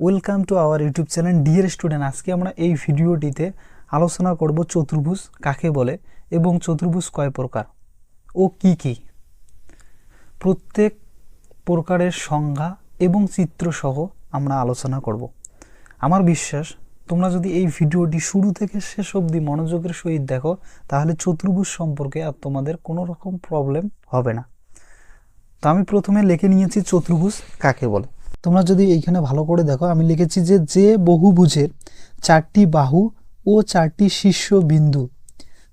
Welcome to our YouTube channel dear student আজকে আমরা এই ভিডিওটিতে আলোচনা করব চতুর্ভুজ কাকে বলে এবং চতুর্ভুজ কয় প্রকার ও কি কি। প্রত্যেক প্রকারের সংজ্ঞা এবং চিত্রসহ আমরা আলোচনা করব। আমার বিশ্বাস, তোমরা যদি এই ভিডিওটি শুরু থেকে শেষ অবধি মনোযোগের সহিত দেখো, তাহলে চতুর্ভুজ সম্পর্কে আর তোমাদের কোনো রকম প্রবলেম হবে না। তো আমি প্রথমে লিখে নিয়েছি চতুর্ভুজ কাকে বলে। তোমরা যদি এইখানে ভালো করে দেখো, আমি লিখেছি যে যে বহুভুজের চারটি বাহু ও চারটি শীর্ষ বিন্দু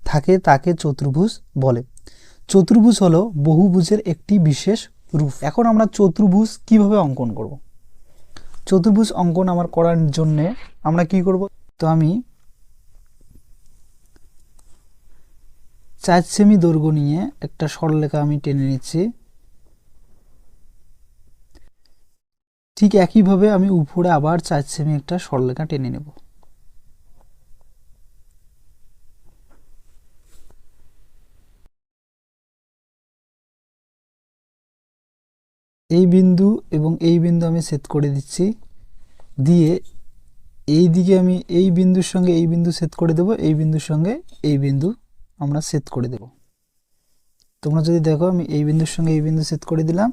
থাকে তাকে চতুর্ভুজ বলে। চতুর্ভুজ হলো বহুভুজের একটি বিশেষ রূপ। এখন আমরা চতুর্ভুজ কীভাবে অঙ্কন করব? চতুর্ভুজ অঙ্কন আমার করার জন্য আমরা কি করব? তো আমি চার সেমি দৈর্ঘ্য নিয়ে একটা সরলরেখা আমি টেনে নিচ্ছি। ঠিক একইভাবে আমি উপরে আবার চার সেমি একটা সরলরেখা টেনে নেব। এই বিন্দু এবং এই বিন্দু আমি সেট করে দিচ্ছি। দিয়ে এই দিকে আমি এই বিন্দুর সঙ্গে এই বিন্দু সেট করে দেব, এই বিন্দুর সঙ্গে এই বিন্দু আমরা সেট করে দেব। তোমরা যদি দেখো আমি এই বিন্দুর সঙ্গে এই বিন্দু সেট করে দিলাম।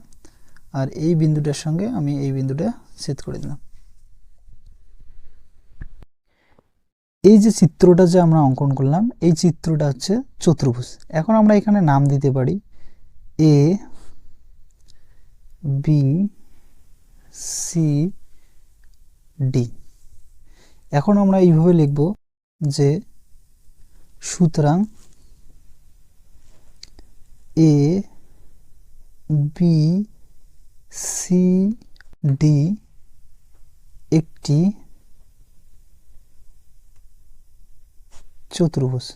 আর এই বিন্দুটার সঙ্গে আমি এই বিন্দুটা সেট করে দিলাম। এই যে চিত্রটা যে আমরা অঙ্কন করলাম, এই চিত্রটা হচ্ছে চতুর্ভুজ। এখন আমরা এখানে নাম দিতে পারি এ বি সি ডি এখন আমরা এইভাবে লিখব যে সুতরাং এ বি সি ডি একটি চতুর্ভুজ।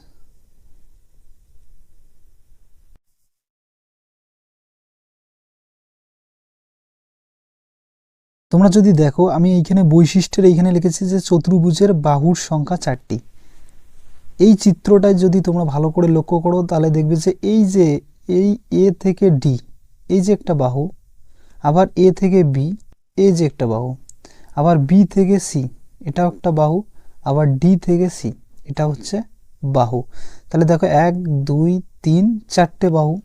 তোমরা যদি দেখো, আমি এইখানে বৈশিষ্ট্যের এইখানে লিখেছি যে চতুর্ভুজের বাহুর সংখ্যা চারটি। এই চিত্রটায় যদি তোমরা ভালো করে লক্ষ্য করো, তাহলে দেখবে যে এই যে এই এ থেকে ডি এই যে একটা বাহু আবার এ থেকে বি, এ যে একটা বাহু, আবার বি থেকে সি, এটাও একটা বাহু, আবার ডি থেকে সি, এটা হচ্ছে বাহু। তাহলে দেখো এক, দুই, তিন, চারটে বাহু।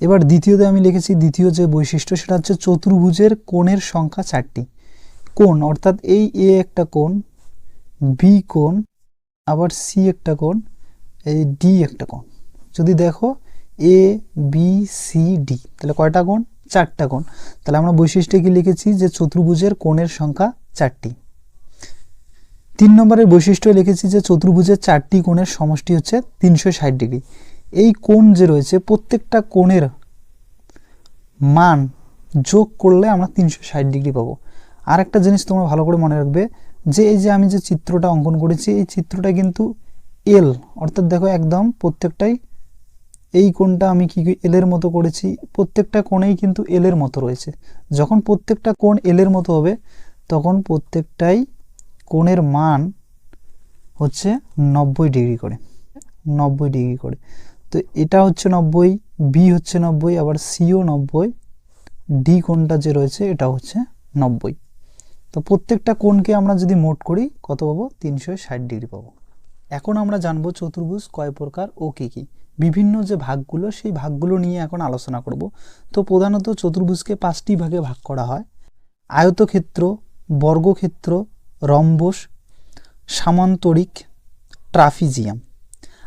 এবার দ্বিতীয়তে আমি লিখেছি, দ্বিতীয় যে বৈশিষ্ট্য, সেটা হচ্ছে চতুর্ভুজের কোণের সংখ্যা চারটি। কোণ, অর্থাৎ এই এ একটা কোণ, বি কোণ, আবার সি একটা কোণ, এই ডি একটা কোণ। যদি দেখো এ, বি, সি, ডি, তাহলে কয়টা কোণ? চারটা কোণ। তাহলে আমরা বৈশিষ্ট্যে কি লিখেছি? যে চতুর্ভুজের কোণের সংখ্যা চারটি। তিন নম্বরের বৈশিষ্ট্য লিখেছি যে চতুর্ভুজের চারটি কোণের সমষ্টি হচ্ছে তিনশো ষাট ডিগ্রি। এই কোণ যে রয়েছে, প্রত্যেকটা কোণের মান যোগ করলে আমরা তিনশো ষাট ডিগ্রি পাবো। আর একটা জিনিস তোমরা ভালো করে মনে রাখবে যে এই যে আমি যে চিত্রটা অঙ্কন করেছি, এই চিত্রটা কিন্তু এল অর্থাৎ দেখো একদম প্রত্যেকটাই এই কোণটা আমি কি এলের মতো করেছি? প্রত্যেকটা কোণেই কিন্তু এলের মতো রয়েছে। যখন প্রত্যেকটা কোণ এলের মতো হবে, তখন প্রত্যেকটাই কোণের মান হচ্ছে নব্বই ডিগ্রি করে। নব্বই ডিগ্রি করে। তো এটা হচ্ছে নব্বই বি হচ্ছে নব্বই, আবার সিও নব্বই। ডি কোণটা যে রয়েছে এটা হচ্ছে নব্বই। তো প্রত্যেকটা কোণকে আমরা যদি মোট করি, কত পাবো? তিনশো ষাট ডিগ্রি পাবো। এখন আমরা জানব চতুর্ভুজ কয় প্রকার ও কী কী। বিভিন্ন যে ভাগগুলো, সেই ভাগগুলো নিয়ে এখন আলোচনা করব। তো প্রধানত চতুর্ভুজকে পাঁচটি ভাগে ভাগ করা হয়। আয়তক্ষেত্র, বর্গক্ষেত্র, রম্বস, সামান্তরিক, ট্রাফিজিয়াম।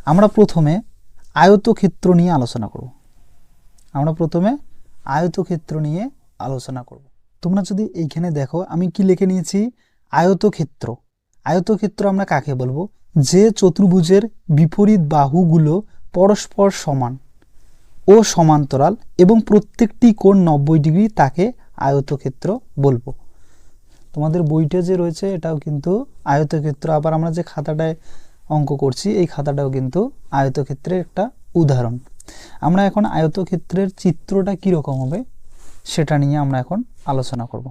আমরা প্রথমে আয়তক্ষেত্র নিয়ে আলোচনা করব। আমরা প্রথমে আয়তক্ষেত্র নিয়ে আলোচনা করব। তোমরা যদি এইখানে দেখো, আমি কি লিখে নিয়েছি? আয়তক্ষেত্র। আয়তক্ষেত্র আমরা কাকে বলব? যে চতুর্ভুজের বিপরীত বাহুগুলো পরস্পর সমান ও সমান্তরাল এবং প্রত্যেকটি কোণ নব্বই ডিগ্রি তাকে আয়তক্ষেত্র বলব। তোমাদের বইটা যে রয়েছে এটাও কিন্তু আয়তক্ষেত্র। আবার আমরা যে খাতাটায় অঙ্ক করছি, এই খাতাটাও কিন্তু আয়তক্ষেত্রের একটা উদাহরণ। আমরা এখন আয়তক্ষেত্রের চিত্রটা কীরকম হবে সেটা নিয়ে আমরা এখন আলোচনা করব।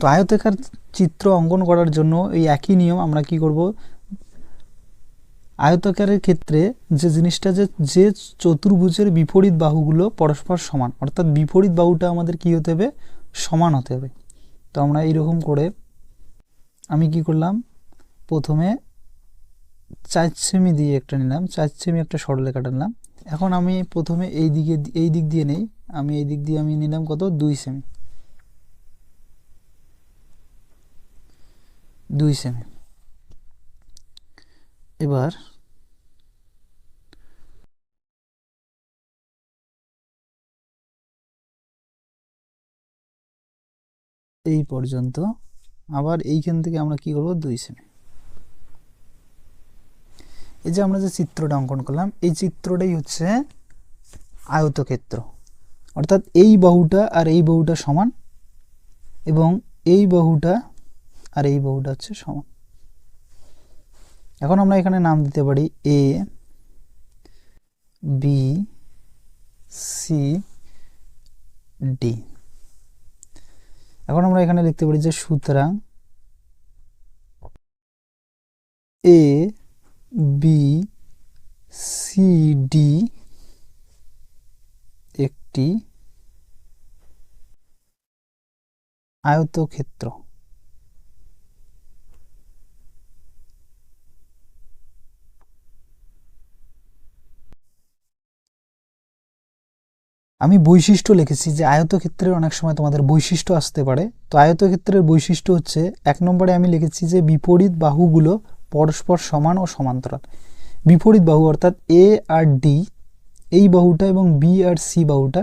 তো আয়তাকার চিত্র অঙ্কন করার জন্য এই একই নিয়ম আমরা কি করব? আয়তাকারের ক্ষেত্রে যে জিনিসটা যে যে চতুর্ভুজের বিপরীত বাহুগুলো পরস্পর সমান, অর্থাৎ বিপরীত বাহুটা আমাদের কি হতে হবে? সমান হতে হবে। তো আমরা এইরকম করে আমি কি করলাম? প্রথমে চার সেমি দিয়ে একটা নিলাম, চার সেমি একটা সরলরেখাটা নিলাম এখন আমি প্রথমে এই দিকে, এই দিক দিয়ে নেই, আমি এই দিক দিয়ে আমি নিলাম কত? দুই সেমি। দুই সেমি। এবার এই পর্যন্ত। আবার এইখান থেকে আমরা কি করব? দুই সেমি এই যে আমরা যে চিত্রটা অঙ্কন করলাম, এই চিত্রটাই হচ্ছে আয়তক্ষেত্র। অর্থাৎ এই বাহুটা আর এই বাহুটা সমান এবং এই বাহুটা আর এই বাহুটা হচ্ছে সমান। এখন আমরা এখানে নাম দিতে পারি এ বি সি ডি এখন আমরা এখানে লিখতে পারি যে সুতরাং এ বি সি ডি একটি আয়তক্ষেত্র। আমি বৈশিষ্ট্য লিখেছি যে আয়তক্ষেত্রের অনেক সময় তোমাদের বৈশিষ্ট্য আসতে পারে। তো আয়তক্ষেত্রের বৈশিষ্ট্য হচ্ছে, এক নম্বরে আমি লিখেছি যে বিপরীত বাহুগুলো পরস্পর সমান ও সমান্তরাল। বিপরীত বাহু অর্থাৎ এ আর ডি এই বাহুটা এবং বি আর সি বাহুটা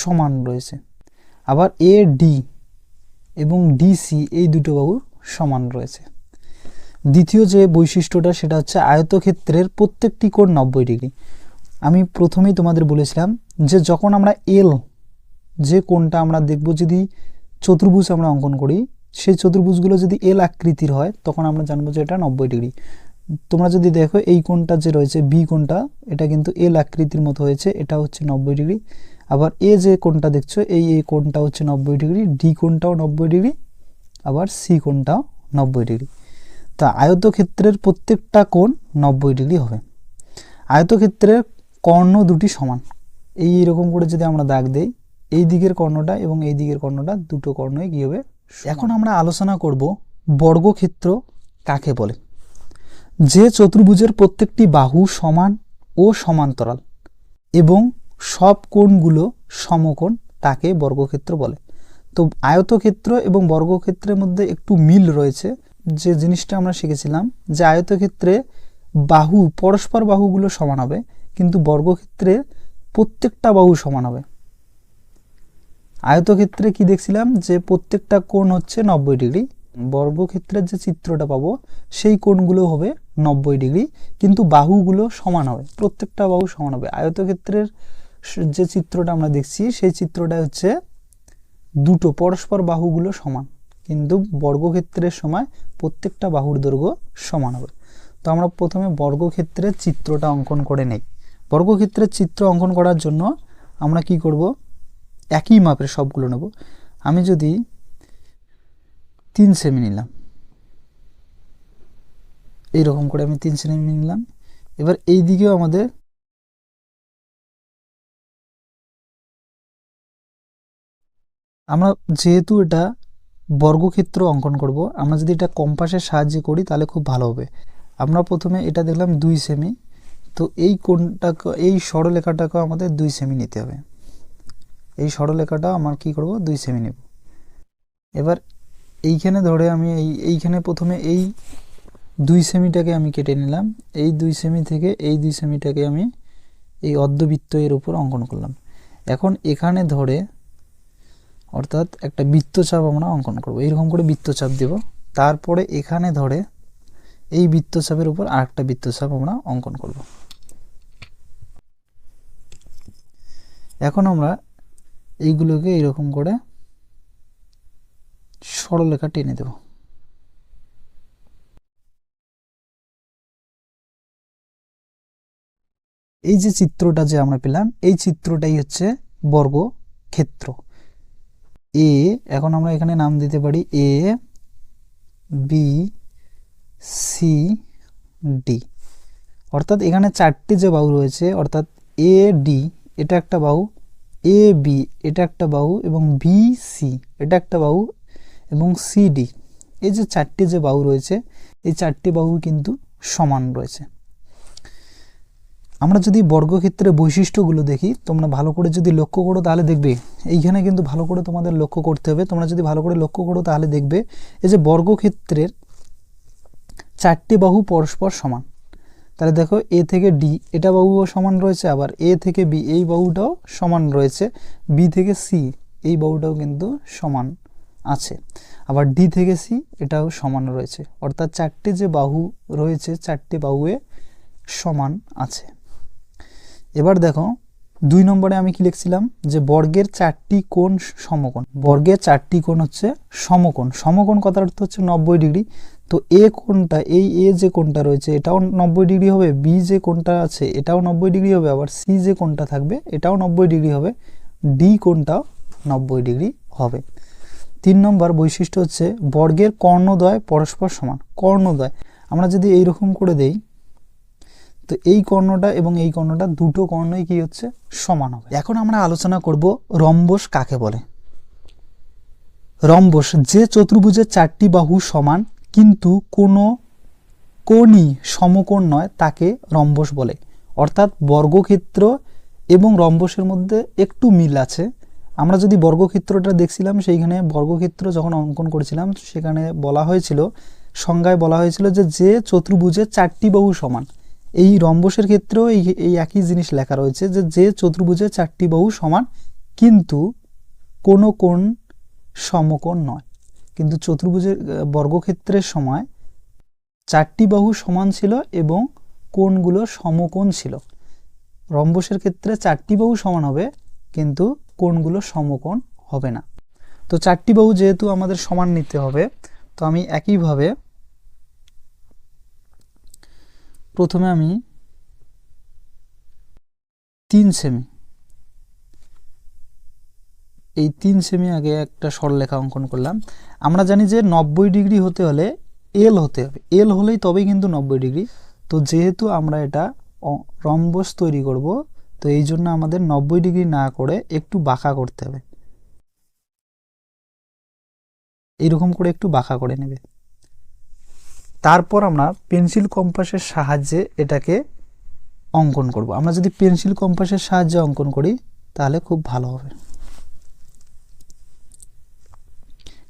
সমান রয়েছে। আবার এ ডি এবং ডিসি এই দুটো বাহু সমান রয়েছে। দ্বিতীয় যে বৈশিষ্ট্যটা, সেটা হচ্ছে আয়তক্ষেত্রের প্রত্যেকটি কোণ নব্বই ডিগ্রি। আমি প্রথমেই তোমাদের বলেছিলাম যে যখন আমরা এল, যে কোনটা আমরা দেখব যদি চতুর্ভুজ আমরা অঙ্কন করি, সেই চতুর্ভুজগুলো যদি এল আকৃতির হয়, তখন আমরা জানব যে এটা নব্বই ডিগ্রি। তোমরা যদি দেখো এই কোণটা যে রয়েছে, বি কোণটা, এটা কিন্তু এল আকৃতির মতো হয়েছে, এটা হচ্ছে নব্বই ডিগ্রি। আবার এ যে কোণটা দেখছ, এই এই কোণটা হচ্ছে নব্বই ডিগ্রি, ডি কোণটাও নব্বই ডিগ্রি, আবার সি কোণটাও নব্বই ডিগ্রি। তা আয়তক্ষেত্রের প্রত্যেকটা কোণ নব্বই ডিগ্রি হবে। আয়তক্ষেত্রের কর্ণ দুটি সমান। এই এরকম করে যদি আমরা দাগ দেই এই দিকের কর্ণটা এবং এই দিকের কর্ণটা দুটো কর্ণই কী হবে? এখন আমরা আলোচনা করব বর্গক্ষেত্র কাকে বলে। যে চতুর্ভুজের প্রত্যেকটি বাহু সমান ও সমান্তরাল এবং সব কোণগুলো সমকোণ তাকে বর্গক্ষেত্র বলে। তো আয়তক্ষেত্র এবং বর্গক্ষেত্রের মধ্যে একটু মিল রয়েছে। যে জিনিসটা আমরা শিখেছিলাম যে আয়তক্ষেত্রে বাহু পরস্পর বাহুগুলো সমান হবে। কিন্তু বর্গক্ষেত্রে প্রত্যেকটা বাহু সমান হবে। আয়তক্ষেত্রে কি দেখছিলাম? যে প্রত্যেকটা কোণ হচ্ছে নব্বই ডিগ্রি। বর্গক্ষেত্রের যে চিত্রটা পাবো, সেই কোণগুলো হবে নব্বই ডিগ্রি। কিন্তু বাহুগুলো সমান হবে, প্রত্যেকটা বাহু সমান হবে। আয়তক্ষেত্রের যে চিত্রটা আমরা দেখছি, সেই চিত্রটা হচ্ছে দুটো পরস্পর বাহুগুলো সমান। কিন্তু বর্গক্ষেত্রের সময় প্রত্যেকটা বাহুর দৈর্ঘ্য সমান হবে। তো আমরা প্রথমে বর্গক্ষেত্রের চিত্রটা অঙ্কন করে নেই। বর্গক্ষেত্রের চিত্র অঙ্কন করার জন্য আমরা কি করব? একই মাপের সবগুলো নেব। আমি যদি তিন সেমি নিলাম, এইরকম করে আমি তিন সেমি নিলাম। এবার এই দিকেও আমাদের আমরা যেহেতু এটা বর্গক্ষেত্র অঙ্কন করব, আমরা যদি এটা কম্পাসের সাহায্যে করি তাহলে খুব ভালো হবে। আমরা প্রথমে এটা দেখলাম দুই সেমি তো এই কোনটাকে, এই সরলেখাটাকে আমাদের দুই সেমি নিতে হবে। এই সরলেখাটা আমার কি করব? দুই সেমি নেব। এবার এইখানে ধরে আমি এই, এইখানে প্রথমে এই দুই সেমিটাকে আমি কেটে নিলাম। এই দুই সেমি থেকে এই দুই সেমিটাকে আমি এই অর্ধবৃত্ত এর উপর অঙ্কন করলাম। এখন এখানে ধরে অর্থাৎ একটা বৃত্তচাপ আমরা অঙ্কন করব। এইরকম করে বৃত্তচাপ দেব। তারপরে এখানে ধরে এই বৃত্তচাপের উপর আরেকটা বৃত্তচাপ আমরা অঙ্কন করব। এখন আমরা এইগুলোকে এরকম করে সরলরেখা টেনে দেব। এই যে চিত্রটা যে আমরা পেলাম, এই চিত্রটাই হচ্ছে বর্গ ক্ষেত্র এ, এখন আমরা এখানে নাম দিতে পারি এ, বি, সি, ডি। অর্থাৎ এখানে চারটি যে বাহু রয়েছে, অর্থাৎ এ, ডি, এটা একটা বাহু এ বি এটা একটা বাহু এবং বি সি এটা একটা বাহু এবং সি ডি এই যে চারটি যে বাহু রয়েছে, এই চারটি বাহু কিন্তু সমান রয়েছে। আমরা যদি বর্গক্ষেত্রের বৈশিষ্ট্যগুলো দেখি, তোমরা ভালো করে যদি লক্ষ্য করো তাহলে দেখবে, এইখানে কিন্তু ভালো করে তোমাদের লক্ষ্য করতে হবে। তোমরা যদি ভালো করে লক্ষ্য করো তাহলে দেখবে, এই যে বর্গক্ষেত্রের চারটি বাহু পরস্পর সমান। তাহলে দেখো এ থেকে ডি, এটা বাহুও সমান রয়েছে আবার এ থেকে বি, এই বাহুটাও সমান রয়েছে। বি থেকে সি, এই বাহুটাও কিন্তু সমান আছে। আবার ডি থেকে সি, এটাও সমান রয়েছে। অর্থাৎ চারটি যে বাহু রয়েছে, চারটি বাহুয়ে সমান আছে। এবার দেখো, দুই নম্বরে আমি কি লিখছিলাম? যে বর্গের চারটি কোণ সমকোণ। বর্গের চারটি কোণ হচ্ছে সমকোণ। সমকোণ কথার অর্থ হচ্ছে নব্বই ডিগ্রি। তো এ কোনটা? এই এ যে কোনটা রয়েছে, এটাও নব্বই ডিগ্রি হবে, বি যে কোনটা আছে, এটাও নব্বই ডিগ্রি হবে, আবার সি যে কোনটা থাকবে, এটাও নব্বই ডিগ্রি হবে, ডি কোণটাও নব্বই ডিগ্রি হবে। তিন নম্বর বৈশিষ্ট্য হচ্ছে বর্গের কর্ণদ্বয় পরস্পর সমান, কর্ণদ্বয়। আমরা যদি এই রকম করে দেই, তো এই কর্ণটা এবং এই কর্ণটা দুটো কর্ণই কি হচ্ছে? সমান হবে। এখন আমরা আলোচনা করব রম্বস কাকে বলে। রম্বস, যে চতুর্ভুজের চারটি বাহু সমান কিন্তু কোনো কোণই সমকোণ নয়, তাকে রম্বস বলে। অর্থাৎ বর্গক্ষেত্র এবং রম্বসের মধ্যে একটু মিল আছে। আমরা যদি বর্গক্ষেত্রটা দেখছিলাম, সেইখানে বর্গক্ষেত্র যখন অঙ্কন করেছিলাম, সেখানে বলা হয়েছিল, সংজ্ঞায় বলা হয়েছিল যে যে চতুর্ভুজে চারটি বাহু সমান, এই রম্বসের ক্ষেত্রেও এই এই একই জিনিস লেখা রয়েছে যে যে চতুর্ভুজে চারটি বাহু সমান, কিন্তু কোনো কোণ সমকোণ নয়। কিন্তু চতুর্ভুজের বর্গক্ষেত্রের সময় চারটি বাহু সমান ছিল এবং কোণগুলো সমকোণ ছিল। রম্বসের ক্ষেত্রে চারটি বাহু সমান হবে, কিন্তু কোণগুলো সমকোণ হবে না। তো চারটি বাহু যেহেতু আমাদের সমান নিতে হবে, তো আমি একইভাবে প্রথমে আমি তিন সেমি এই তিন সেমি আগে একটা সরলরেখা অঙ্কন করলাম। আমরা জানি যে নব্বই ডিগ্রি হতে হলে এল হতে হবে। এল হলেই তবেই কিন্তু নব্বই ডিগ্রি। তো যেহেতু আমরা এটা রম্বস তৈরি করব, তো এই জন্য আমাদের নব্বই ডিগ্রি না করে একটু বাঁকা করতে হবে। এইরকম করে একটু বাঁকা করে নেবে। তারপর আমরা পেন্সিল কম্পাসের সাহায্যে এটাকে অঙ্কন করব। আমরা যদি পেন্সিল কম্পাসের সাহায্যে অঙ্কন করি, তাহলে খুব ভালো হবে।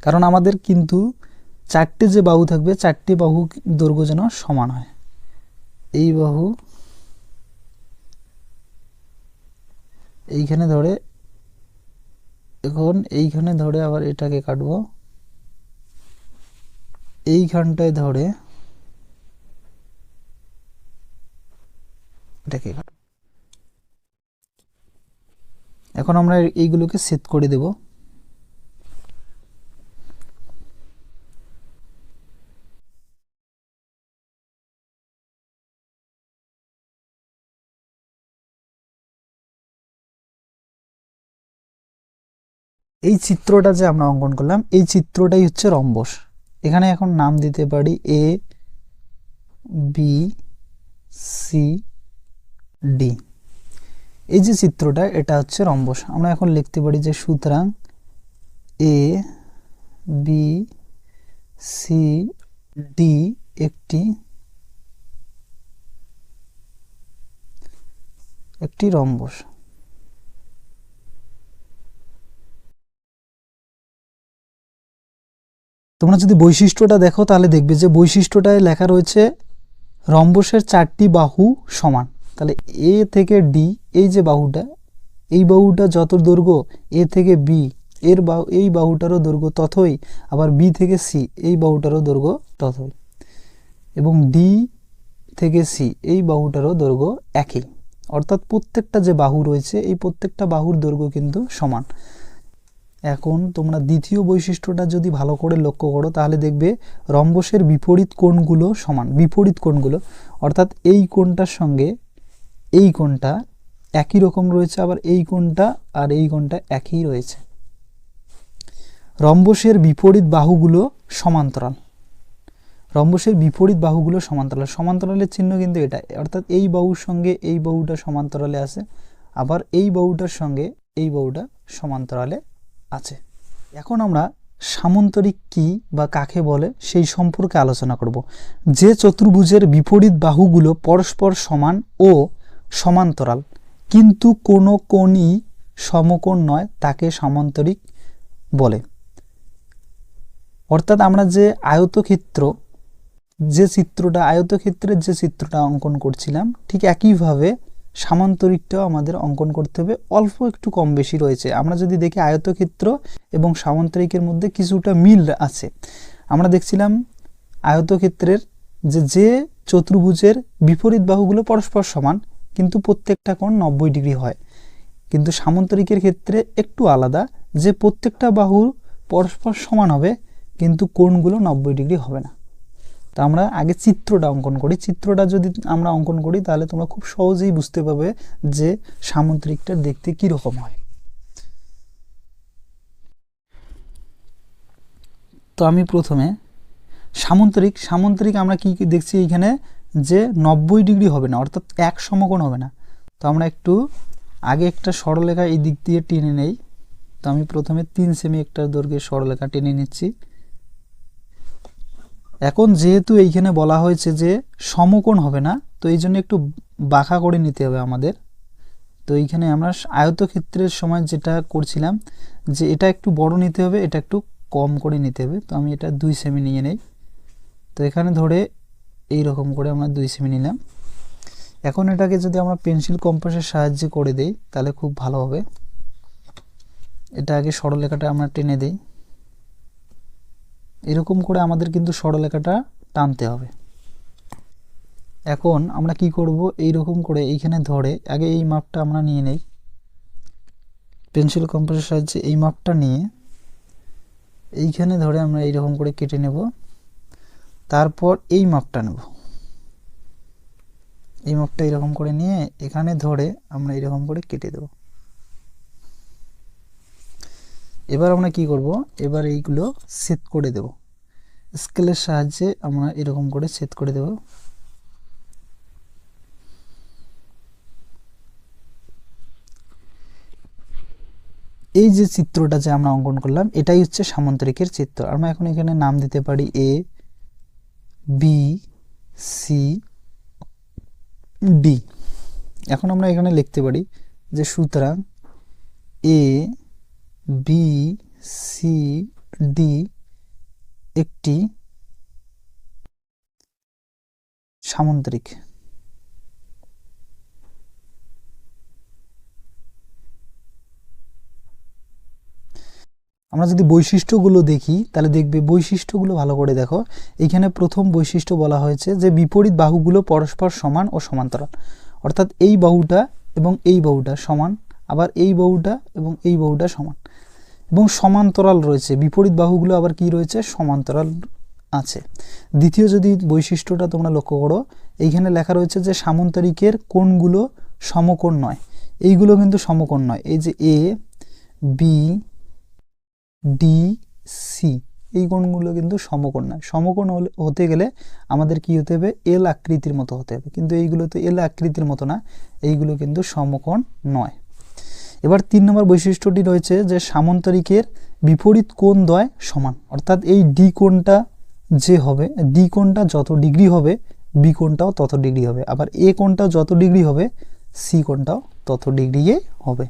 কারণ আমাদের কিন্তু চারটে যে বাহু থাকবে, চারটে বাহু দৈর্ঘ্য যেন সমান হয়। এই বাহু এইখানে ধরে এখন এইখানে ধরে আবার এটাকে কাটবো। এইখানটায় ধরে এটাকে এখন আমরা এইগুলোকে সেট করে দেব। এই চিত্রটা যে আমরা অঙ্কন করলাম, এই চিত্রটাই হচ্ছে রম্বস। এখানে এখন নাম দিতে পারি এ বি সি ডি এই যে চিত্রটা, এটা হচ্ছে রম্বস। আমরা এখন লিখতে পারি যে সুতরাং এ বি সি ডি একটি একটি রম্বস। তোমরা যদি বৈশিষ্ট্যটা দেখো, তাহলে দেখবে যে বৈশিষ্ট্যটায় লেখা রয়েছে রম্বসের চারটি বাহু সমান। তাহলে এ থেকে ডি এই যে বাহুটা, এই বাহুটা যত দৈর্ঘ্য এ থেকে বি এর বাহু এই বাহুটারও দৈর্ঘ্য ততই, আবার বি থেকে সি এই বাহুটারও দৈর্ঘ্য ততই। এবং ডি থেকে সি এই বাহুটারও দৈর্ঘ্য একই। অর্থাৎ প্রত্যেকটা যে বাহু রয়েছে, এই প্রত্যেকটা বাহুর দৈর্ঘ্য কিন্তু সমান। এখন তোমরা দ্বিতীয় বৈশিষ্ট্যটা যদি ভালো করে লক্ষ্য করো, তাহলে দেখবে রম্বসের বিপরীত কোণগুলো সমান, বিপরীত কোণগুলো। অর্থাৎ এই কোণটার সঙ্গে এই কোণটা একই রকম রয়েছে, আবার এই কোণটা আর এই কোণটা একই রয়েছে। রম্বসের বিপরীত বাহুগুলো সমান্তরাল। রম্বসের বিপরীত বাহুগুলো সমান্তরাল। সমান্তরালের চিহ্ন কিন্তু এটা, অর্থাৎ এই বাহুর সঙ্গে এই বাহুটা সমান্তরালে আছে, আবার এই বাহুটার সঙ্গে এই বাহুটা সমান্তরালে আছে। এখন আমরা সামন্তরিক কি বা কাকে বলে সেই সম্পর্কে আলোচনা করব। যে চতুর্ভুজের বিপরীত বাহুগুলো পরস্পর সমান ও সমান্তরাল, কিন্তু কোনো কোণই সমকোণ নয় তাকে সামান্তরিক বলে। অর্থাৎ আমরা যে আয়তক্ষেত্র, যে চিত্রটা, আয়তক্ষেত্রের যে চিত্রটা অঙ্কন করছিলাম, ঠিক একইভাবে সামান্তরিকটাও আমাদের অঙ্কন করতে হবে। অল্প একটু কম বেশি রয়েছে। আমরা যদি দেখি আয়তক্ষেত্র এবং সামান্তরিকের মধ্যে কিছুটা মিল আছে। আমরা দেখছিলাম আয়তক্ষেত্রের যে যে চতুর্ভুজের বিপরীত বাহুগুলো পরস্পর সমান, কিন্তু প্রত্যেকটা কোণ নব্বই ডিগ্রি হয়। কিন্তু সামান্তরিকের ক্ষেত্রে একটু আলাদা। যে প্রত্যেকটা বাহু পরস্পর সমান হবে, কিন্তু কোণগুলো নব্বই ডিগ্রি হবে না। তো আমরা আগে চিত্রটা অঙ্কন করি। চিত্রটা যদি আমরা অঙ্কন করি, তাহলে তোমরা খুব সহজেই বুঝতে পারবে যে সামুদ্রিকটা দেখতে কীরকম হয়। তো আমি প্রথমে সামন্তরিক সামন্তরিক আমরা কি কি দেখছি এইখানে? যে নব্বই ডিগ্রি হবে না, অর্থাৎ এক সমকোণ হবে না। তো আমরা একটু আগে একটা সরলরেখা এই দিক দিয়ে টেনে নেই। তো আমি প্রথমে তিন সেমি একটা দৈর্ঘ্যের সরলরেখা টেনে নিচ্ছি। এখন যেহেতু এইখানে বলা হয়েছে যে সমকোণ হবে না, তো এই জন্য একটু বাঁকা করে নিতে হবে আমাদের। তো এইখানে আমরা আয়তক্ষেত্রের সময় যেটা করছিলাম যে এটা একটু বড় নিতে হবে, এটা একটু কম করে নিতে হবে। তো আমি এটা দুই সেমি নিয়ে নেই। তো এখানে ধরে এই রকম করে আমরা দুই সেমি নিলাম। এখন এটাকে যদি আমরা পেন্সিল কম্পাসের সাহায্যে করে দেই, তাহলে খুব ভালো হবে। এটা আগে সরলরেখাটা আমরা টেনে দিই। এরকম করে আমাদের কিন্তু সরলরেখাটা টানতে হবে। এখন আমরা কি করব? এই রকম করে এইখানে ধরে, আগে এই মাপটা আমরা নিয়ে নেই। পেন্সিল কম্পাসের সাহায্যে এই মাপটা নিয়ে এইখানে ধরে আমরা এইরকম করে কেটে নেব। তারপর এই মাপটা নেব। এই মাপটা এরকম করে নিয়ে এখানে ধরে আমরা এরকম করে কেটে দেব। এবার আমরা কি করব? এবার এইগুলো সেট করে দেব। স্কেলের সাহায্যে আমরা এরকম করে সেট করে দেব। এই যে চিত্রটা যে আমরা অঙ্কন করলাম, এটাই হচ্ছে সামান্তরিকের চিত্র। আমরা এখন এখানে নাম দিতে পারি এ বি সি ডি এখন আমরা এখানে লিখতে পারি যে সুতরাং এ বি সি ডি একটি সামুদ্রিক আমরা যদি বৈশিষ্ট্যগুলো দেখি, তাহলে দেখবে বৈশিষ্ট্যগুলো ভালো করে দেখো। এখানে প্রথম বৈশিষ্ট্য বলা হয়েছে যে বিপরীত বাহুগুলো পরস্পর সমান ও সমান্তরাল। অর্থাৎ এই বাহুটা এবং এই বাহুটা সমান, আবার এই বাহুটা এবং এই বাহুটা সমান। এবং সমান্তরাল রয়েছে। বিপরীত বাহুগুলো আবার কি রয়েছে? সমান্তরাল আছে। দ্বিতীয় যদি বৈশিষ্ট্যটা তোমরা লক্ষ্য করো, এইখানে লেখা রয়েছে যে সামন্তরিকের কোণগুলো সমকোণ নয়। এইগুলো কিন্তু সমকোণ নয়। এই যে এ বি ডি সি এই কোণগুলো কিন্তু সমকোণ নয়। সমকোণ হতে গেলে আমাদের কি হতে হবে? এল আকৃতির মতো হতে হবে। কিন্তু এইগুলো তো এল আকৃতির মতো না। এইগুলো কিন্তু সমকোণ নয়। এবার তিন নম্বর বৈশিষ্ট্যটি রয়েছে যে সামন্তরিকের বিপরীত কোণ দ্বয় সমান। অর্থাৎ এই ডি কোণটা যে হবে ডি কোণটা যত ডিগ্রি হবে বি কোণটাও তত ডিগ্রি হবে। আবার এ কোণটাও যত ডিগ্রি হবে সি কোণটাও তত ডিগ্রিয়ে হবে।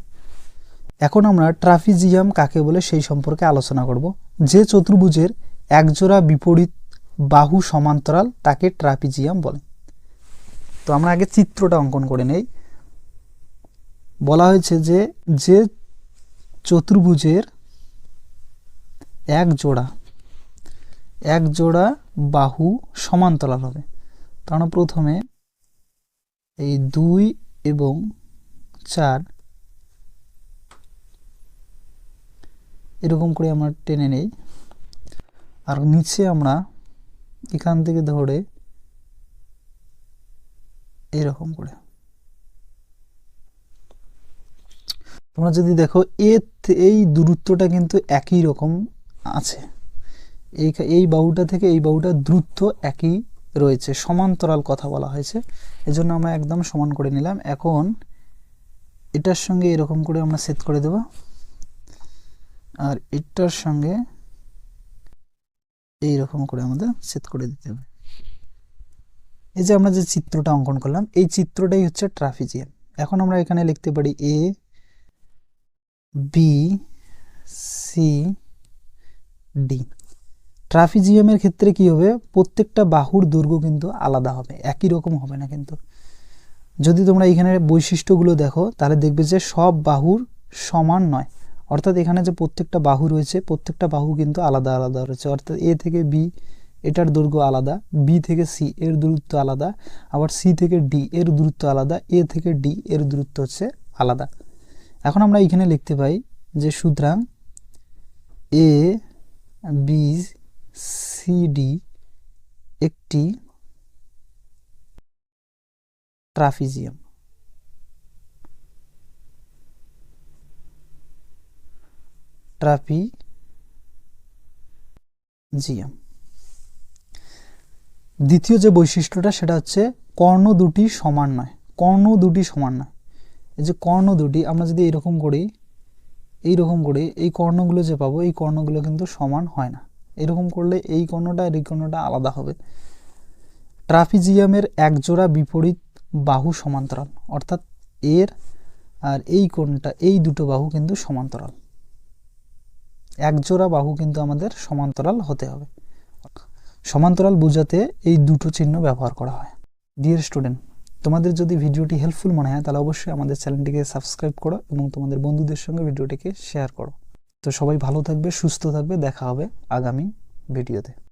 এখন আমরা ট্রাফিজিয়াম কাকে বলে সেই সম্পর্কে আলোচনা করব। যে চতুর্ভুজের একজোড়া বিপরীত বাহু সমান্তরাল তাকে ট্রাফিজিয়াম বলে। তো আমরা আগে চিত্রটা অঙ্কন করে নেই। বলা হয়েছে যে যে চতুর্ভুজের এক জোড়া এক জোড়া বাহু সমান্তরাল হবে। কারণ প্রথমে এই দুই এবং চার এরকম করে আমরা টেনে নেই। আর নিচে আমরা এখান থেকে ধরে এরকম করে তোমরা যদি দেখো এ এই দূরত্বটা কিন্তু একই রকম আছে। এই এই বাহুটা থেকে এই বাহুটা দূরত্ব একই রয়েছে, সমান্তরাল কথা বলা হয়েছে। এজন্য আমরা একদম সমান করে নিলাম। এখন এটার সঙ্গে এরকম করে আমরা সেট করে দেব। আর এটার সঙ্গে এই রকম করে আমাদের সেট করে দিতে হবে। এই যে আমরা যে চিত্রটা অঙ্কন করলাম, এই চিত্রটাই হচ্ছে ট্রাফিজিয়াম এখন আমরা এখানে লিখতে পারি এ বি সি ডি ট্রাফিজিয়ামের ক্ষেত্রে কি হবে? প্রত্যেকটা বাহুর দৈর্ঘ্য কিন্তু আলাদা হবে, একই রকম হবে না কিন্তু। যদি তোমরা এখানে বৈশিষ্ট্যগুলো দেখো, তাহলে দেখবে যে সব বাহুর সমান নয়। অর্থাৎ এখানে যে প্রত্যেকটা বাহু রয়েছে, প্রত্যেকটা বাহু কিন্তু আলাদা আলাদা রয়েছে। অর্থাৎ এ থেকে বি এটার দৈর্ঘ্য আলাদা বি থেকে সি এর দূরত্ব আলাদা। আবার সি থেকে ডি এর দূরত্ব আলাদা এ থেকে ডি এর দূরত্ব হচ্ছে আলাদা। এখন আমরা এখানে লিখতে পাই যে সুতরাং এ বি সি ডি একটি ট্রাফিজিয়াম। ট্রাপিজিয়াম দ্বিতীয় যে বৈশিষ্ট্যটা সেটা হচ্ছে কর্ণ দুটি সমান নয়। কর্ণ দুটি সমান নয়। এই যে কর্ণ দুটি, আমরা যদি এরকম করি এই রকম করে, এই কর্ণগুলো যে পাবো, এই কর্ণগুলো কিন্তু সমান হয় না। এরকম করলে এই কর্ণটা আর এই কর্ণটা আলাদা হবে। ট্রাফিজিয়ামের একজোড়া বিপরীত বাহু সমান্তরাল, অর্থাৎ এর আর এই কোণটা, এই দুটো বাহু কিন্তু সমান্তরাল। একজোড়া বাহু কিন্তু আমাদের সমান্তরাল হতে হবে। সমান্তরাল বোঝাতে এই দুটো চিহ্ন ব্যবহার করা হয়। ডিয়ার স্টুডেন্ট তোমাদের যদি ভিডিওটি হেল্পফুল মনে হয়, তাহলে অবশ্যই আমাদের চ্যানেলটিকে সাবস্ক্রাইব করো এবং তোমাদের বন্ধুদের সঙ্গে ভিডিওটিকে শেয়ার করো। তো সবাই ভালো থাকবে, সুস্থ থাকবে, দেখা হবে আগামী ভিডিওতে